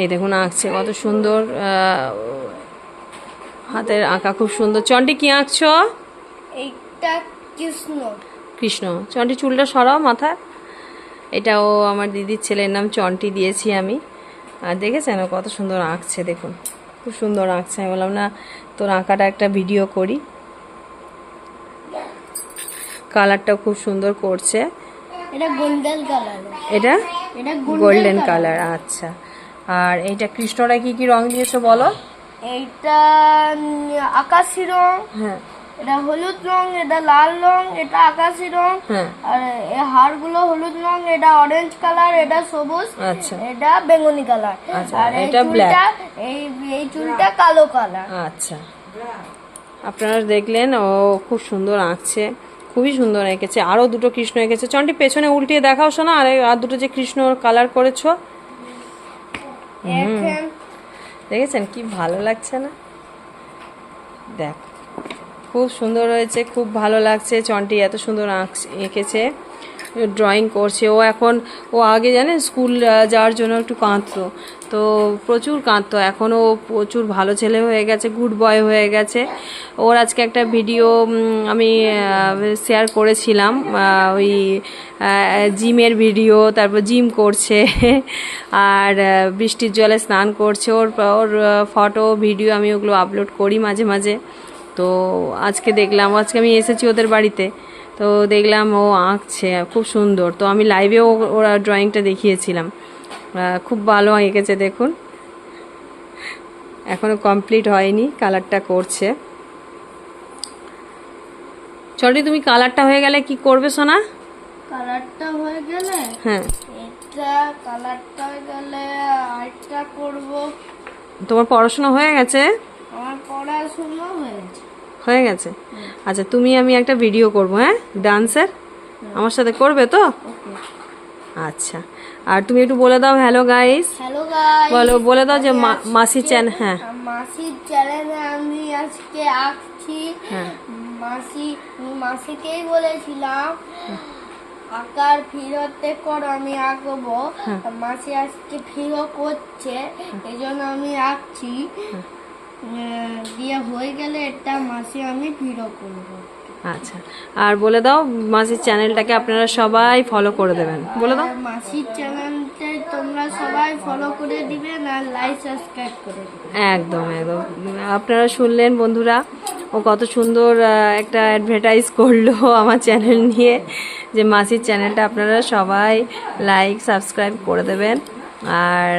এই দেখুন আঁকছে কত সুন্দর হাতের আঁকা খুব সুন্দর। চন্টি কি আঁকছো? এইটা কৃষ্ণ। কৃষ্ণ। চন্টি চুলটা সরাও মাথায়। এটা ও আমার দিদির ছেলের নাম চন্টি দিয়েছি আমি। আর দেখেছেন কত সুন্দর আঁকছে দেখুন। খুব সুন্দর আঁকছে। আমি বললাম না তোর আঁকাটা একটা ভিডিও করি। কালারটাও খুব সুন্দর করছে। এটা গোল্ডেন কালার। এটা? এটা গোল্ডেন কালার আচ্ছা। আর এইটা কৃষ্ণরা কি কি রং দিয়েছ বলো? এইটা আকাশি রং হ্যাঁ। এটা হলুদ রং এটা লাল রং এটা আকাশি রং হ্যাঁ। আর এই হাড়গুলো হলুদ রং এটা অরেঞ্জ কালার এটা সবুজ আচ্ছা। এটা বেগুনি কালার আচ্ছা, আর এটা। চুলটা এই এই চুলটা কালো কালার আচ্ছা। আপনারা দেখলেন ও খুব সুন্দর আঁকছে খুবই সুন্দর এঁকেছে। আরও দুটো কৃষ্ণ এঁকেছে। চন্টি পেছনে উল্টিয়ে দেখাও শোনা আর আর দুটো যে কৃষ্ণ কালার করেছ দেখেছেন কি ভালো লাগছে না? দেখ, খুব সুন্দর হয়েছে, খুব ভালো লাগছে, চনটি এত সুন্দর আঁকছে এঁকেছে। ড্রয়িং করছে। ও এখন, ও আগে জানেন স্কুল যাওয়ার জন্য একটু কাঁদতো। তো প্রচুর কাঁদতো। এখন ও প্রচুর ভালো ছেলে হয়ে গেছে গুড বয় হয়ে গেছে। ওর আজকে একটা ভিডিও আমি শেয়ার করেছিলাম ওই জিমের ভিডিও তারপর জিম করছে। আর বৃষ্টির জলে স্নান করছে। ওর ওর ফটো ভিডিও আমি ওগুলো আপলোড করি মাঝে মাঝে। তো আজকে দেখলাম, আজকে আমি এসেছি ওদের বাড়িতে। তো দেখলাম ও আঁকছে খুব সুন্দর। তো আমি লাইভেও ওরা ড্রয়িংটা দেখিয়েছিলাম। খুব ভালো এঁকেছে দেখুন। এখনও কমপ্লিট হয়নি কালারটা করছে। চলি তুমি কালারটা হয়ে গেলে কি করবে সোনা? কালারটা হয়ে গেলে? হ্যাঁ। এটা কালারটা হয়ে গেলে আরেকটা করব। তোমার পড়াশোনা হয়ে গেছে? আমার পড়াশুনো হয়েছে। হয়ে গেছে। আচ্ছা তুমি আমি একটা ভিডিও করব হ্যাঁ? ডান্সের আমার সাথে করবে তো? আচ্ছা। আর তুমি একটু বলে দাও হ্যালো গাইস হ্যালো গাইস বলো বলে দাও যে মাসি চ্যান হ্যাঁ। মাসির চ্যানেলে আমি আজকে আঁকছি। হ্যাঁ। মাসি মাসিকেই বলেছিলাম আঁকার ফিরতে কর আমি আঁকবো। হ্যাঁ। মাসি আজকে ফিরো করছে এই জন্য আমি আঁকছি। হ্যাঁ। দিয়ে হয়ে গেলে এটা মাসি আমি ফিরো করব। আচ্ছা। আর বলে দাও মাসির চ্যানেলটাকে আপনারা সবাই ফলো করে দেবেন। বলে দাও। মাসির চ্যানেলটা তোমরা সবাই ফলো করে দিবেন আর লাইক সাবস্ক্রাইব করে দিবেন। একদম একদম। আপনারা শুনলেন বন্ধুরা ও কত সুন্দর একটা অ্যাডভার্টাইজ করল আমার চ্যানেল নিয়ে যে মাসির চ্যানেলটা আপনারা সবাই লাইক সাবস্ক্রাইব করে দেবেন। আর